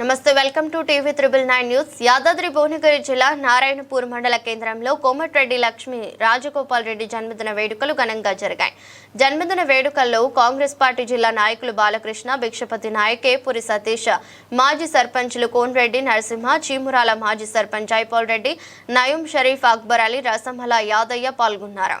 నమస్తే welcome to TV triple nine news. Yadadri Bhuvanagiri జిల్లా నారాయణపూర్ మండల కేంద్రంలో కోమటిరెడ్డి లక్ష్మి రాజగోపాల్ రెడ్డి జన్మదిన వేడుకలు ఘనంగా జరిగాయి. జన్మదిన వేడుకల్లో కాంగ్రెస్ పార్టీ జిల్లా నాయకులు బాలకృష్ణ భిక్షపతి నాయక్ ఏపూరి సతీష్ మాజీ సర్పంచ్లు కోన్రెడ్డి నరసింహ చీమురాల మాజీ సర్పంచ్ జైపాల్ రెడ్డి నయూం షరీఫ్ అక్బర్ అలీ రసమల యాదయ్య పాల్గొన్నారు.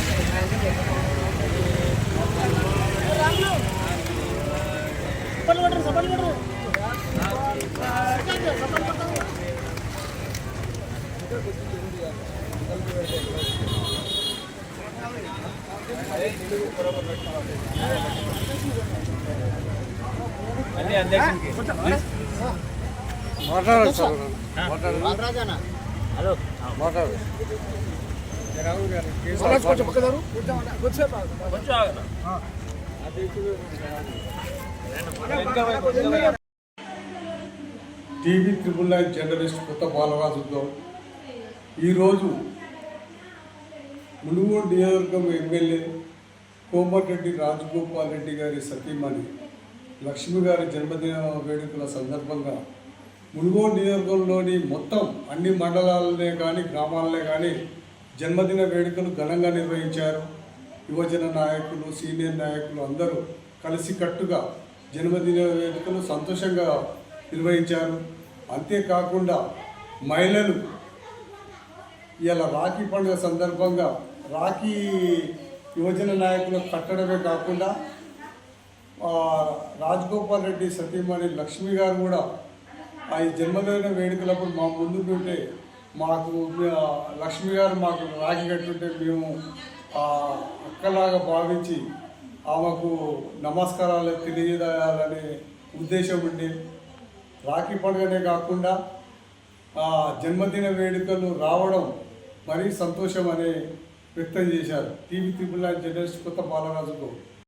మాట్లాడాలి సార్ మాట్లాడాలి హలో. మాట్లాడు. కొంచెం పక్కదారు టీవీ త్రిబుల్ నైన్ జర్నలిస్ట్ కొత్త బాలరాజుతో ఈరోజు మునుగోడు నియోజకవర్గం ఎమ్మెల్యే కోమటిరెడ్డి రాజగోపాల్ రెడ్డి గారి సతీమణి లక్ష్మి గారి జన్మదిన వేడుకల సందర్భంగా మునుగోడు నియోజకవర్గంలోని మొత్తం అన్ని మండలాలనే కానీ గ్రామాలనే కానీ జన్మదిన వేడుకలు ఘనంగా నిర్వహించారు. యువజన నాయకులు సీనియర్ నాయకులు అందరూ కలిసికట్టుగా జన్మదిన వేడుకలు సంతోషంగా నిర్వహించారు. అంతేకాకుండా మహిళలు ఇలా రాఖీ పండుగ సందర్భంగా రాఖీ యువజన నాయకులకు కట్టడమే కాకుండా రాజగోపాల్ రెడ్డి సతీమణి లక్ష్మి గారు కూడా ఆ ఈ జన్మదిన వేడుకలప్పుడు మా ముందుకు ఉంటే మాకు లక్ష్మి గారు మాకు రాగి కట్టుంటే మేము అక్కలాగా భావించి ఆమెకు నమస్కారాలు తెలియజేయాలనే ఉద్దేశం ఉండే. రాఖీ పండుగనే కాకుండా జన్మదిన వేడుకలు రావడం మరీ సంతోషం అనే వ్యక్తం చేశారు. టీవీ త్రిపుల్ జర్నలిస్ట్ కొత్త బాలరాజుకు